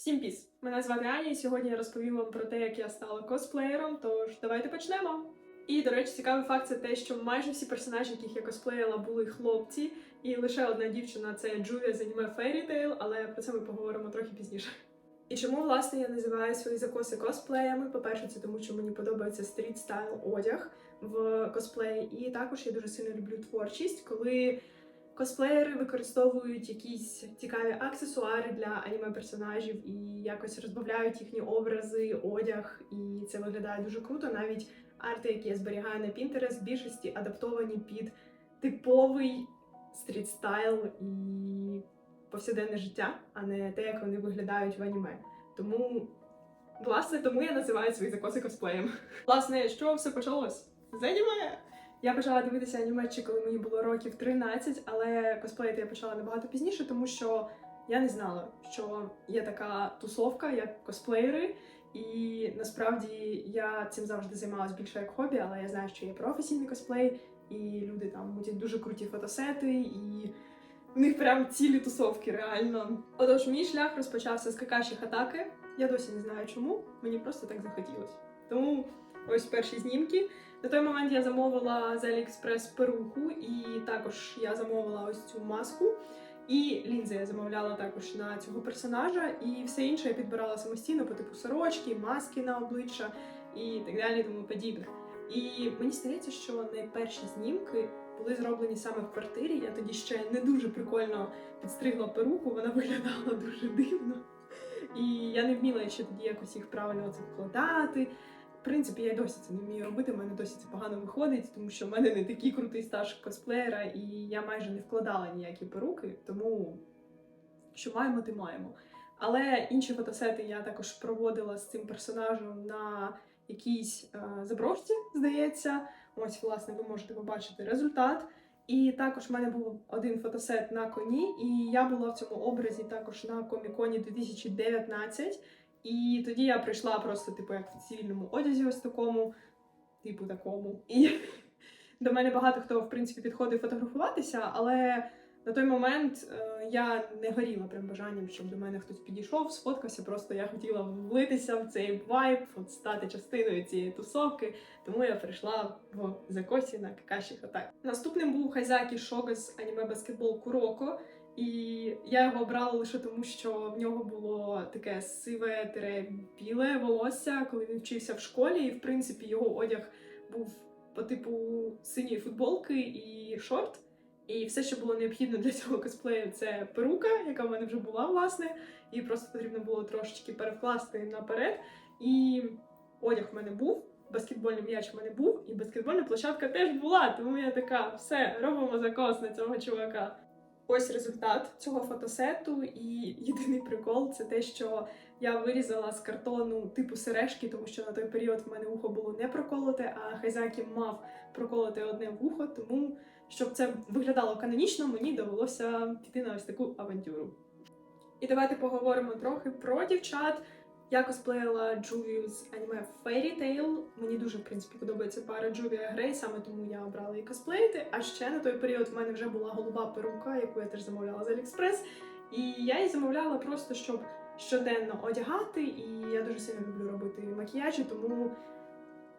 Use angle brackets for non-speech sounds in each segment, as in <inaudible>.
Всім піс! Мене звати Аня, і сьогодні я розповім вам про те, як я стала косплеєром. Тож давайте почнемо. І, до речі, цікавий факт це те, що майже всі персонажі, яких я косплеїла, були хлопці, і лише одна дівчина це Джулія з аніме Fairy Tail, але про це ми поговоримо трохи пізніше. І чому власне я називаю свої закоси косплеями? По-перше, це тому, що мені подобається стріт стайл одяг в косплеї, і також я дуже сильно люблю творчість, коли косплеєри використовують якісь цікаві аксесуари для аніме персонажів і якось розбавляють їхні образи, одяг, і це виглядає дуже круто. Навіть арти, які я зберігаю на Pinterest, в більшості адаптовані під типовий стріт стайл і повсякденне життя, а не те, як вони виглядають в аніме. Тому, власне, тому я називаю свої закоси косплеєм. Власне, чого все почалось? З аніме! Я почала дивитися аніме ще коли мені було років 13, але косплеїти я почала набагато пізніше, тому що я не знала, що є така тусовка, як косплеєри. І насправді я цим завжди займалась більше як хобі, але я знаю, що є професійний косплей, і люди там мутять дуже круті фотосети, і в них прям цілі тусовки, реально. Отож, мій шлях розпочався з какаші атаки. Я досі не знаю чому, мені просто так захотілося. Тому ось перші знімки. На той момент я замовила з AliExpress перуху, і також я замовила ось цю маску. І лінзи я замовляла також на цього персонажа, і все інше я підбирала самостійно по типу сорочки, маски на обличчя і так далі, тому подібне. І мені здається, що найперші знімки були зроблені саме в квартирі. Я тоді ще не дуже прикольно підстригла перуку, вона виглядала дуже дивно. І я не вміла ще тоді якось їх правильно це вкладати. В принципі, я досі це не вмію робити, в мене досі це погано виходить, тому що в мене не такий крутий стаж косплеєра, і я майже не вкладала ніякі перуки, тому що маємо, ти маємо. Але інші фотосети я також проводила з цим персонажем на якійсь е, заброшці, здається. Ось, власне, ви можете побачити результат. І також в мене був один фотосет на коні, і я була в цьому образі також на коміконі 2019. І тоді я прийшла просто, типу, як в цивільному одязі, ось такому, типу такому. І <laughs> до мене багато хто, в принципі, підходив фотографуватися, але на той момент е, я не горіла прям бажанням, щоб до мене хтось підійшов, сфоткався. Просто я хотіла влитися в цей вайб, от стати частиною цієї тусовки. Тому я прийшла в закосі на Какаші Хатак. Наступним був Хайзакі Шога з аніме баскетбол Куроко. І я його обрала лише тому, що в нього було таке сиве біле волосся, коли він вчився в школі, і в принципі його одяг був по типу синьої футболки і шорт. І все, що було необхідно для <laughs> цього косплею, це перука, яка в мене вже була, власне, і просто потрібно було трошечки перевкласти наперед. І одяг в мене був, баскетбольний м'яч в мене був, і баскетбольна площадка теж була. Тому я така, все, робимо закос на цього чувака. Ось результат цього фотосету, і єдиний прикол це те, що я вирізала з картону типу сережки, тому що на той період в мене вухо було не проколоте, а Хайзакі мав проколоти одне вухо, тому щоб це виглядало канонічно, мені довелося піти на ось таку авантюру. І давайте поговоримо трохи про дівчат. Я косплеїла Джувію з аніме Fairy Tail. Мені дуже, в принципі, подобається пара Джувія Грей, саме тому я обрала її косплеїти. А ще на той період в мене вже була голуба перука, яку я теж замовляла з Aliexpress. І я її замовляла просто, щоб щоденно одягати. І я дуже сильно люблю робити макіяжі, тому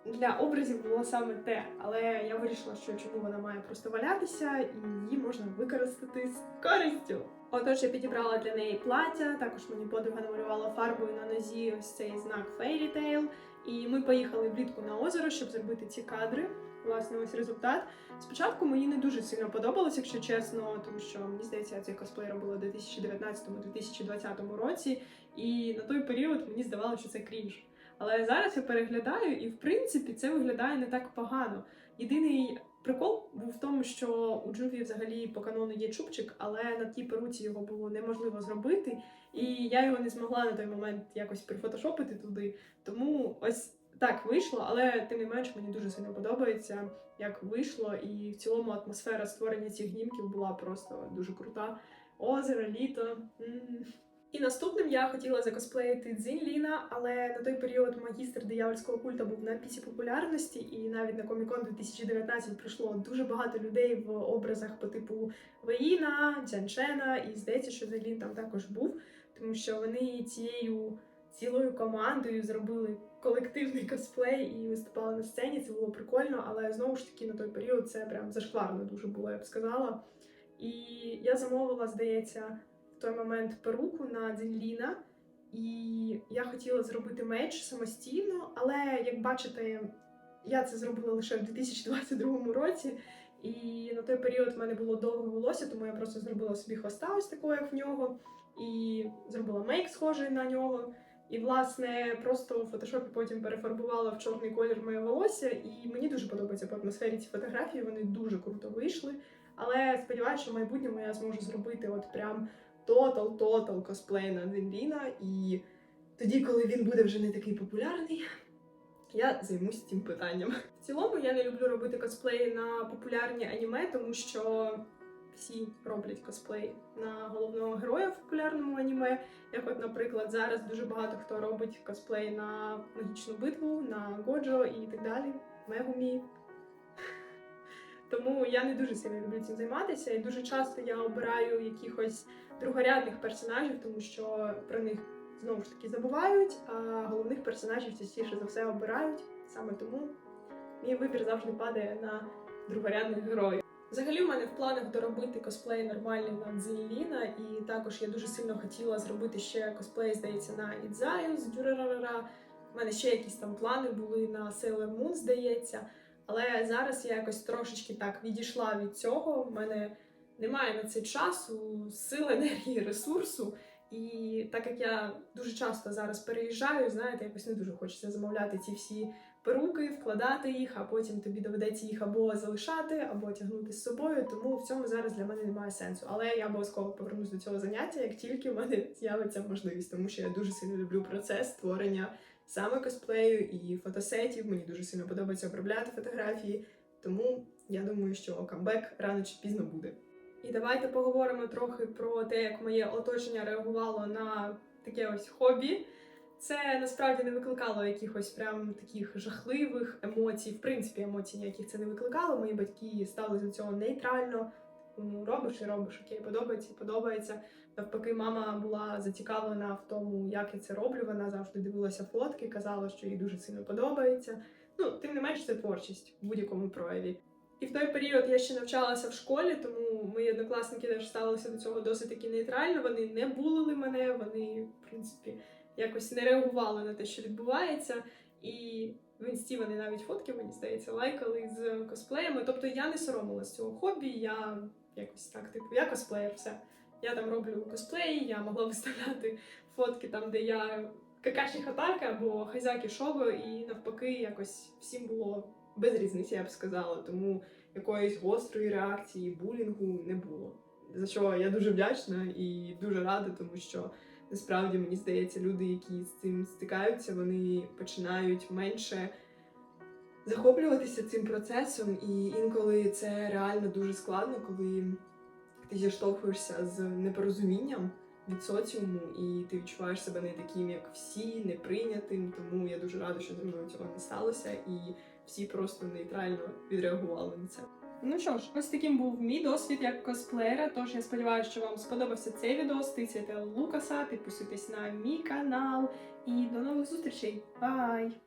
для образів було саме те. Але я вирішила, що чому вона має просто валятися, і її можна використати з користю. Отож, я підібрала для неї плаття. Також мені подруга намалювала фарбою на нозі ось цей знак Fairy Tail. І ми поїхали влітку на озеро, щоб зробити ці кадри. Власне, ось результат. Спочатку мені не дуже сильно подобалось, якщо чесно, тому що мені здається, цей косплей робила у 2019-2020 році, і на той період мені здавалося, що це крінж. Але зараз я переглядаю, і в принципі це виглядає не так погано. Єдиний прикол був в тому, що у Джуві взагалі по канону є чубчик, але на тій перуці його було неможливо зробити, і я його не змогла на той момент якось прифотошопити туди. Тому ось так вийшло, але тим не менш мені дуже сильно подобається, як вийшло, і в цілому атмосфера створення цих гнімків була просто дуже крута. Озеро, літо. м і наступним я хотіла закосплеїти Дзінліна, але на той період магістр диявольського культа був на пісі популярності, і навіть на Комікон 2019 прийшло дуже багато людей в образах по типу Веїна, Дзяншена, і здається, що Дзінлін там також був. тому що вони цією цілою командою зробили колективний косплей і виступали на сцені. Це було прикольно, але знову ж таки на той період це прям зашкварно дуже було, я б сказала. І я замовила, здається, той момент перуку на Дзінліна. І я хотіла зробити меч самостійно, але як бачите, я це зробила лише в 2022 році. І на той період в мене було довге волосся, тому я просто зробила собі хвоста ось такого, як в нього, і зробила мейк схожий на нього. І, власне, просто в фотошопі потім перефарбувала в чорний колір моє волосся, і мені дуже подобається по атмосфері ці фотографії, вони дуже круто вийшли. Але сподіваюся, що в майбутньому я зможу зробити от прям тотал-тотал косплей на Дзенліна. І тоді, коли він буде вже не такий популярний, я займусь цим питанням. В цілому я не люблю робити косплеї на популярні аніме, тому що всі роблять косплей на головного героя в популярному аніме. Як, от, наприклад, зараз дуже багато хто робить косплей на магічну битву, на Годжо і так далі. Мегумі. Тому я не дуже сильно люблю цим займатися, і дуже часто я обираю якихось другорядних персонажів, тому що про них знову ж таки забувають, а головних персонажів частіше за все обирають. Саме тому мій вибір завжди падає на другорядних героїв. Взагалі, в мене в планах доробити косплей нормальний на Дзеліна, і також я дуже сильно хотіла зробити ще косплей, здається, на Ідзаю з Дюрарара. У мене ще якісь там плани були на Sailor Moon, здається. Але зараз я якось трошечки так відійшла від цього. У мене немає на це часу, сил, <laughs> енергії, ресурсу. І так як я дуже часто зараз переїжджаю, знаєте, якось не дуже хочеться замовляти ці всі перуки, вкладати їх, а потім тобі доведеться їх або залишати, або тягнути з собою. Тому в цьому зараз для мене немає сенсу. Але я обов'язково повернусь до цього заняття, як тільки в мене з'явиться можливість, тому що я дуже сильно люблю процес створення саме косплею і фотосетів. Мені дуже сильно подобається обробляти фотографії. Тому я думаю, що камбек рано чи пізно буде. І давайте поговоримо трохи про те, як моє оточення реагувало на таке ось хобі. Це насправді не викликало якихось прям таких жахливих емоцій. В принципі, емоцій ніяких це не викликало. Мої батьки стали до цього нейтрально. Ну, робиш і робиш, окей, подобається, подобається. Навпаки, мама була зацікавлена в тому, як я це роблю. Вона завжди дивилася фотки, казала, що їй дуже сильно подобається. Ну, тим не менш, це творчість в будь-якому прояві. І в той період я ще навчалася в школі, тому мої однокласники теж ставилися до цього досить таки нейтрально. Вони не булили мене, вони, в принципі, якось не реагували на те, що відбувається. І в інсті вони навіть фотки, мені здається, лайкали з косплеями. Тобто я не соромилась цього хобі, я якось так, типу, я косплеєр, все. Я там роблю косплеї, я могла виставляти фотки там, де я какаші хатака або хазяки шоу, і навпаки, якось всім було без різниці, я б сказала. Тому якоїсь гострої реакції, булінгу не було. За що я дуже вдячна і дуже рада, тому що насправді мені здається, люди, які з цим стикаються, вони починають менше захоплюватися цим процесом, і інколи це реально дуже складно, коли ти зіштовхуєшся з непорозумінням від соціуму, і ти відчуваєш себе не таким, як всі, неприйнятим. Тому я дуже рада, що зі мною цього не сталося, і всі просто нейтрально відреагували на це. Ну що ж, ось таким був мій досвід як косплеєра. Тож я сподіваюся, що вам сподобався цей відео. Стисайте Лукаса, підписуйтесь на мій канал і до нових зустрічей. Бай!